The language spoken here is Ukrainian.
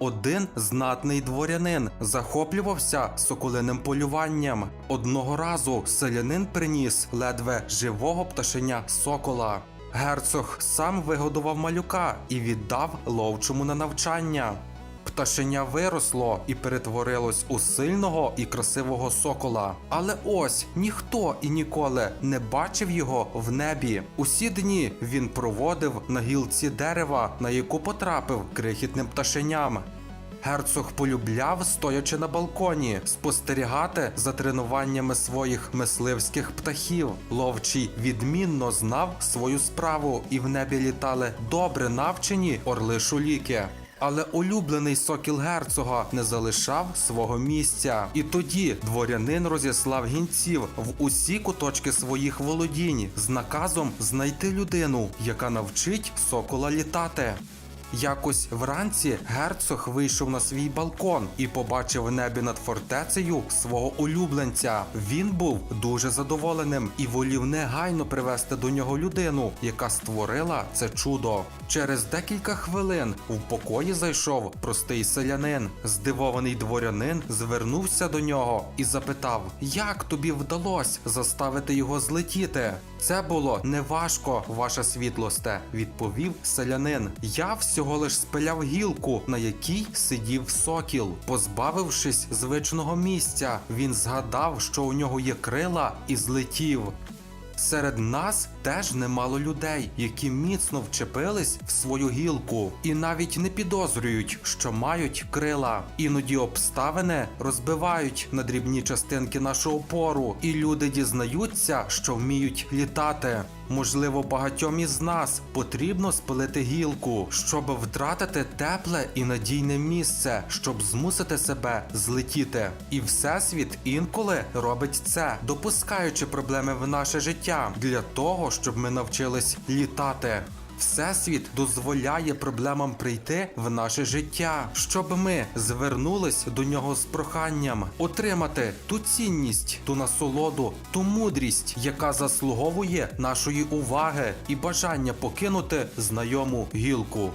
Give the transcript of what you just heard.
Один знатний дворянин захоплювався соколиним полюванням. Одного разу селянин приніс ледве живого пташеня сокола. Герцог сам вигодував малюка і віддав ловчому на навчання. Пташеня виросло і перетворилось у сильного і красивого сокола. Але ось ніхто і ніколи не бачив його в небі. Усі дні він проводив на гілці дерева, на яку потрапив крихітним пташеням. Герцог полюбляв, стоячи на балконі, спостерігати за тренуваннями своїх мисливських птахів. Ловчий відмінно знав свою справу, і в небі літали добре навчені орли шуліки. Але улюблений сокіл герцога не залишав свого місця. І тоді дворянин розіслав гінців в усі куточки своїх володінь з наказом знайти людину, яка навчить сокола літати. Якось вранці герцог вийшов на свій балкон і побачив в небі над фортецею свого улюбленця. Він був дуже задоволеним і волів негайно привести до нього людину, яка створила це чудо. Через декілька хвилин в покої зайшов простий селянин. Здивований дворянин звернувся до нього і запитав, як тобі вдалося заставити його злетіти. Це було неважко, ваша світлосте, відповів селянин. Я всього лиш спиляв гілку, на якій сидів сокіл. Позбавившись звичного місця, він згадав, що у нього є крила, і злетів. Серед нас теж немало людей, які міцно вчепились в свою гілку і навіть не підозрюють, що мають крила. Іноді обставини розбивають на дрібні частинки нашу опору, і люди дізнаються, що вміють літати. Можливо, багатьом із нас потрібно спилити гілку, щоб втратити тепле і надійне місце, щоб змусити себе злетіти. І всесвіт інколи робить це, допускаючи проблеми в наше життя для того, щоб ми навчились літати. Всесвіт дозволяє проблемам прийти в наше життя, щоб ми звернулись до нього з проханням отримати ту цінність, ту насолоду, ту мудрість, яка заслуговує нашої уваги і бажання покинути знайому гілку.